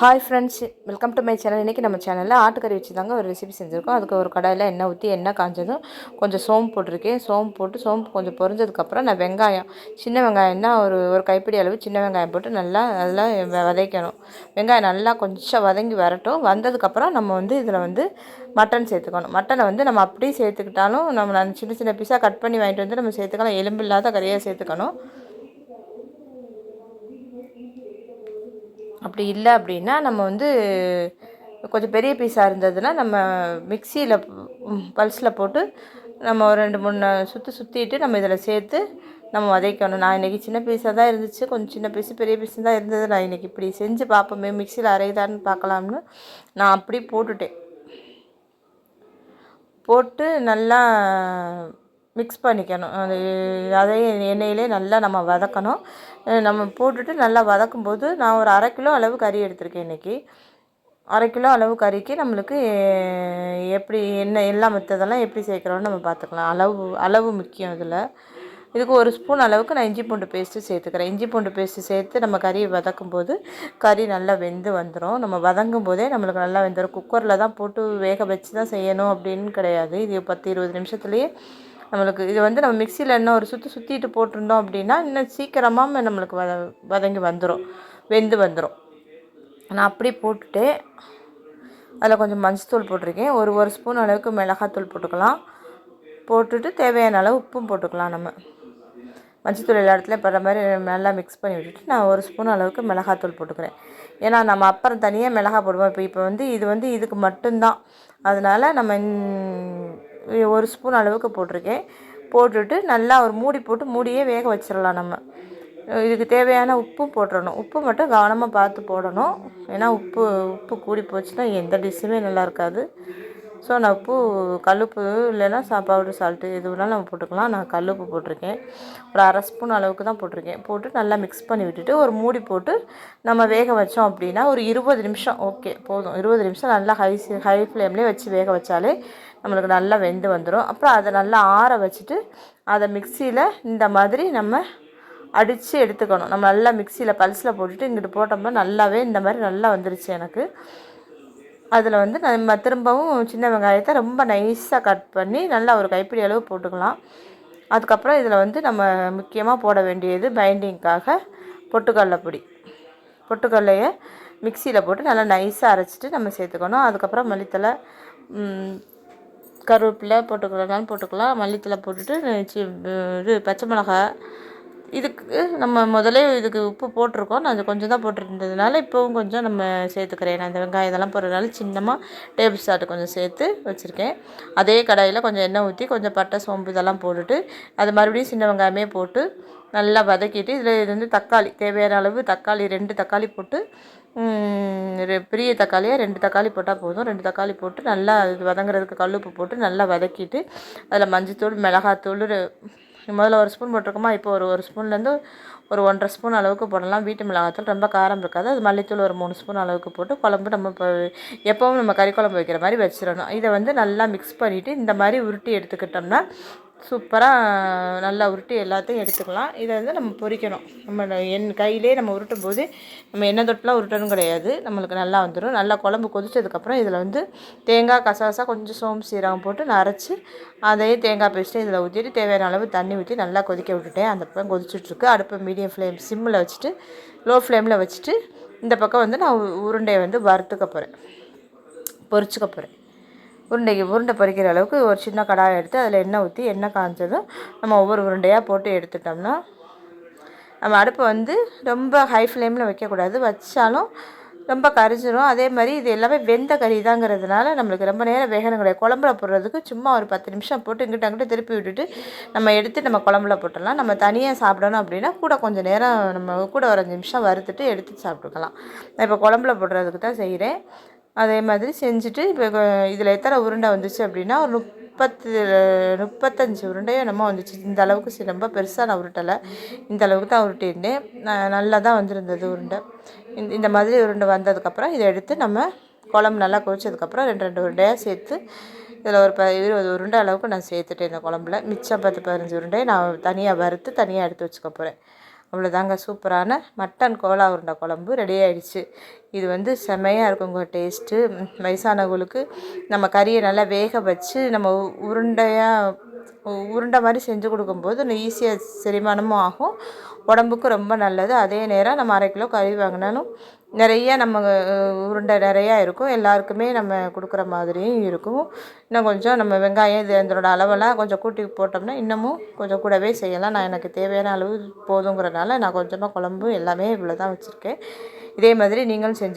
Hi friends welcome to my channel இன்றைக்கி நம்ம சேனலில் ஆட்டுக்கறி வச்சு தாங்க ஒரு ரெசிபி செஞ்சுருக்கோம். அதுக்கு ஒரு கடாயில் எண்ணெய் ஊற்றி எண்ணெய் காஞ்சதும் கொஞ்சம் சோம்பு போட்டிருக்கேன். சோம்பு போட்டு சோம்பு கொஞ்சம் பொரிஞ்சதுக்கப்புறம் நான் வெங்காயம் சின்ன வெங்காயம்னா ஒரு ஒரு கைப்பிடி அளவு சின்ன வெங்காயம் போட்டு நல்லா நல்லா வதக்கணும். வெங்காயம் நல்லா கொஞ்சம் வதங்கி வரட்டும். வந்ததுக்கப்புறம் நம்ம வந்து இதில் வந்து மட்டன் சேர்த்துக்கணும். மட்டனை வந்து நம்ம அப்படியே சேர்த்துக்கிட்டாலும் நம்ம சின்ன சின்ன பீஸாக கட் பண்ணி வாங்கிட்டு வந்து நம்ம சேர்த்துக்கலாம். எலும்பு இல்லாத கறியாக சேர்த்துக்கணும். அப்படி இல்லை அப்படின்னா நம்ம வந்து கொஞ்சம் பெரிய பீஸாக இருந்ததுன்னா நம்ம மிக்சியில் பல்ஸில் போட்டு நம்ம ஒரு ரெண்டு மூணு சுற்றி சுற்றிட்டு நம்ம இதில் சேர்த்து நம்ம வதைக்கணும். நான் இன்றைக்கி சின்ன பீஸாக தான் இருந்துச்சு. கொஞ்சம் சின்ன பீஸு பெரிய பீஸு தான் இருந்தது. நான் இன்றைக்கி இப்படி செஞ்சு பார்ப்போமே மிக்சியில் அரைதான்னு பார்க்கலாம்னு நான் அப்படி போட்டுட்டேன். போட்டு நல்லா மிக்ஸ் பண்ணிக்கணும். அது அதையும் எண்ணெயிலே நல்லா நம்ம வதக்கணும். நம்ம போட்டுட்டு நல்லா வதக்கும் போது நான் ஒரு அரை கிலோ அளவு கறி எடுத்திருக்கேன் இன்றைக்கி அரை கிலோ அளவு கறிக்கு நம்மளுக்கு எப்படி என்ன எல்லாம் மற்றதெல்லாம் எப்படி சேர்க்குறோன்னு நம்ம பார்த்துக்கலாம். அளவு அளவு முக்கியம் இதில். இதுக்கு ஒரு ஸ்பூன் அளவுக்கு நான் இஞ்சி பூண்டு பேஸ்ட்டு சேர்த்துக்கிறேன். இஞ்சி பூண்டு பேஸ்ட்டு சேர்த்து நம்ம கறியை வதக்கும் போது கறி நல்லா வெந்து வந்துடும் நம்ம வதங்கும் போதே நம்மளுக்கு நல்லா வெந்துடும் குக்கரில் தான் போட்டு வேக வச்சு தான் செய்யணும் அப்படின்னு கிடையாது. இது பத்து இருபது நிமிஷத்துலேயே நம்மளுக்கு இது வந்து நம்ம மிக்சியில் இன்னும் ஒரு சுற்றி சுற்றிட்டு போட்டிருந்தோம் அப்படின்னா இன்னும் சீக்கிரமாக நம்மளுக்கு வத வதங்கி வந்துடும் வெந்து வந்துடும் நான் அப்படி போட்டுட்டு அதில் கொஞ்சம் மஞ்சத்தூள் போட்டிருக்கேன். ஒரு ஒரு ஸ்பூன் அளவுக்கு மிளகாத்தூள் போட்டுக்கலாம். போட்டுட்டு தேவையான அளவு உப்பும் போட்டுக்கலாம் நம்ம. மஞ்சத்தூள் எல்லா இடத்துலையும் படுற மாதிரி நல்லா மிக்ஸ் பண்ணி விட்டுட்டு நான் ஒரு ஸ்பூன் அளவுக்கு மிளகாத்தூள் போட்டுக்கிறேன். ஏன்னா நம்ம அப்புறம் தனியாக மிளகா போடுவோம். இப்போ இப்போ வந்து இது வந்து இதுக்கு மட்டும்தான். அதனால் நம்ம ஒரு ஸ்பூன் அளவுக்கு போட்டிருக்கேன். போட்டுட்டு நல்லா ஒரு மூடி போட்டு மூடியே வேக வச்சிடலாம் நம்ம. இதுக்கு தேவையான உப்பும் போட்டுடணும் உப்பு மட்டும் கவனமாக பார்த்து போடணும். ஏன்னா உப்பு உப்பு கூடி போச்சுன்னா எந்த டிஷ்ஷுமே நல்லா இருக்காது. ஸோ நான் உப்பு கல்லுப்பு இல்லைன்னா சா பவுடர் சால்ட்டு எது வேணாலும் நம்ம போட்டுக்கலாம். நான் கல்லுப்பு போட்டிருக்கேன். ஒரு அரை ஸ்பூன் அளவுக்கு தான் போட்டிருக்கேன். போட்டு நல்லா மிக்ஸ் பண்ணி விட்டுட்டு ஒரு மூடி போட்டு நம்ம வேக வச்சோம் அப்படின்னா ஒரு இருபது நிமிஷம் ஓகே போதும். இருபது நிமிஷம் நல்லா ஹை ஹை ஃப்ளேம்லேயே வச்சு வேக வச்சாலே நம்மளுக்கு நல்லா வெந்து வந்துடும் அப்புறம் அதை நல்லா ஆற வச்சுட்டு அதை மிக்சியில் இந்த மாதிரி நம்ம அடித்து எடுத்துக்கணும். நம்ம நல்லா மிக்சியில் பல்ஸில் போட்டுட்டு இங்கிட்டு போட்டோம்னா நல்லாவே இந்த மாதிரி நல்லா வந்துருச்சு எனக்கு. அதில் வந்து நம்ம திரும்பவும் சின்ன வெங்காயத்தை ரொம்ப நைஸாக கட் பண்ணி நல்லா ஒரு கைப்பிடி அளவு போட்டுக்கலாம். அதுக்கப்புறம் இதில் வந்து நம்ம முக்கியமாக போட வேண்டியது பைண்டிங்க்காக பொட்டுக்கடலை பொடி. பொட்டுக்கடலையை மிக்சியில் போட்டு நல்லா நைஸாக அரைச்சிட்டு நம்ம சேர்த்துக்கணும். அதுக்கப்புறம் மல்லித்தலை கருவேப்பிலை போட்டுக்கிறதாலும் போட்டுக்கலாம். மல்லித்தலை போட்டுட்டு இது பச்சை மிளகா இதுக்கு நம்ம முதலே இதுக்கு உப்பு போட்டிருக்கோம். நான் கொஞ்சம் தான் போட்டிருந்ததுனால இப்போவும் கொஞ்சம் நம்ம சேர்த்துக்கிறேன். நான் இந்த வெங்காயம் இதெல்லாம் போடுறதுனால சின்னமாக டேபிள் சால்ட்டு கொஞ்சம் சேர்த்து வச்சுருக்கேன். அதே கடாயில் கொஞ்சம் எண்ணெய் ஊற்றி கொஞ்சம் பட்டை சோம்பு இதெல்லாம் போட்டுட்டு அது மறுபடியும் சின்ன வெங்காயமே போட்டு நல்லா வதக்கிட்டு இதில் இது வந்து தக்காளி தேவையான அளவு தக்காளி ரெண்டு தக்காளி போட்டு பெரிய தக்காளியாக ரெண்டு தக்காளி போட்டால் போதும். ரெண்டு தக்காளி போட்டு நல்லா இது வதங்குறதுக்கு கல்லுப்பு போட்டு நல்லா வதக்கிட்டு அதில் மஞ்சத்தூள் மிளகாத்தூள் முதல்ல ஒரு ஸ்பூன் போட்டிருக்கோமா இப்போ ஒரு ஒரு ஸ்பூன்லேருந்து ஒரு ஒன்றரை ஸ்பூன் அளவுக்கு போடலாம். வீட்டு மிளகாத்தூள் ரொம்ப காரம் இருக்காது. அது மல்லித்தூள் ஒரு மூணு ஸ்பூன் அளவுக்கு போட்டு குழம்பு நம்ம இப்போ எப்போவும் நம்ம கறி குழம்பு வைக்கிற மாதிரி வச்சிடணும். இதை வந்து நல்லா மிக்ஸ் பண்ணிவிட்டு இந்த மாதிரி உருட்டி எடுத்துக்கிட்டோம்னா சூப்பராக நல்லா உருட்டி எல்லாத்தையும் எடுத்துக்கலாம். இதை வந்து நம்ம பொரிக்கணும் நம்ம என் கையிலே நம்ம உருட்டும் போது நம்ம எண்ணெய் தொட்டுலாம் உருட்டணும் கிடையாது. நம்மளுக்கு நல்லா வந்துடும் நல்லா குழம்பு கொதிச்சதுக்கப்புறம் இதில் வந்து தேங்காய் கசாசா கொஞ்சம் சோம்பு சீரகம் போட்டு நரைச்சி அதையே தேங்காய் பேஸ்ட்டு இதில் ஊற்றிட்டு தேவையான அளவு தண்ணி ஊற்றி நல்லா கொதிக்க விட்டுட்டேன். அந்த பக்கம் கொதிச்சுட்ருக்கு அடுப்பை மீடியம் ஃப்ளேம் சிம்மில் வச்சுட்டு லோ ஃப்ளேமில் வச்சுட்டு இந்த பக்கம் வந்து நான் உருண்டையை வந்து வறுத்துக்க போகிறேன் பொறிச்சுக்க போகிறேன் உருண்டைக்கு உருண்டை பொரிக்கிற அளவுக்கு ஒரு சின்ன கடாயை எடுத்து அதில் எண்ணெய் ஊற்றி எண்ணெய் காய்ஞ்சதும் நம்ம ஒவ்வொரு உருண்டையாக போட்டு எடுத்துட்டோம்னா நம்ம அடுப்பை வந்து ரொம்ப ஹை ஃப்ளேமில் வைக்கக்கூடாது. வச்சாலும் ரொம்ப கரிஞ்சிடும் அதே மாதிரி இது எல்லாமே வெந்த கறி தாங்கிறதுனால நம்மளுக்கு ரொம்ப நேரம் வேகணும் கிடையாது குழம்புல போடுறதுக்கு சும்மா ஒரு பத்து நிமிஷம் போட்டு இங்கிட்ட அங்கிட்ட திருப்பி விட்டுட்டு நம்ம எடுத்து நம்ம குழம்புல போட்டுடலாம். நம்ம தனியாக சாப்பிடணும் அப்படின்னா கூட கொஞ்சம் நேரம் நம்ம கூட ஒரு அஞ்சு நிமிஷம் வறுத்துட்டு எடுத்து சாப்பிட்டுக்கலாம். நான் இப்போ குழம்புல போடுறதுக்கு தான் செய்கிறேன் அதே மாதிரி செஞ்சுட்டு இப்போ இதில் எத்தனை உருண்டை வந்துச்சு அப்படின்னா ஒரு முப்பத்து முப்பத்தஞ்சு உருண்டையோ என்னமோ வந்துச்சு. இந்த அளவுக்கு ரொம்ப பெருசாக நான் உருட்டலை. இந்த அளவுக்கு தான் உருட்டியிருந்தேன். நல்லா தான் வந்திருந்தது உருண்டை. இந்த இந்த மாதிரி உருண்டை வந்ததுக்கப்புறம் இதை எடுத்து நம்ம குழம்பு நல்லா கொதிச்சதுக்கப்புறம் ரெண்டு ரெண்டு உருண்டையாக சேர்த்து இதில் ஒரு ப இருபது உருண்டை அளவுக்கு நான் சேர்த்துட்டேன் இந்த குழம்புல. மிச்சம் பத்து பதினஞ்சு உருண்டையை நான் தனியாக வறுத்து தனியாக எடுத்து வச்சுக்க போகிறேன் அவ்வளோதாங்க சூப்பரான மட்டன் கோலா உருண்டை குழம்பு ரெடி ஆயிடுச்சு. இது வந்து செமையாக இருக்குங்க டேஸ்ட்டு வயசானவங்களுக்கு நம்ம கறியை நல்லா வேக வச்சு நம்ம உருண்டையாக உருண்டை மாதிரி செஞ்சு கொடுக்கும்போது ஈஸியாக செரிமானமும் ஆகும். உடம்புக்கு ரொம்ப நல்லது. அதே நேரம் நம்ம அரை கிலோ கறி வாங்கினாலும் நிறைய நம்ம உருண்டை நிறையா இருக்கும். எல்லாருக்குமே நம்ம கொடுக்குற மாதிரியும் இருக்கும். இன்னும் கொஞ்சம் நம்ம வெங்காயம் இது இதனோட அளவெல்லாம் கொஞ்சம் கூட்டி போட்டோம்னா இன்னமும் கொஞ்சம் கூடவே செய்யலாம். நான் எனக்கு தேவையான அளவு போதுங்கிறனால நான் கொஞ்சமாக குழம்பு எல்லாமே இவ்வளோ தான் வச்சுருக்கேன். இதே மாதிரி நீங்களும் செஞ்சு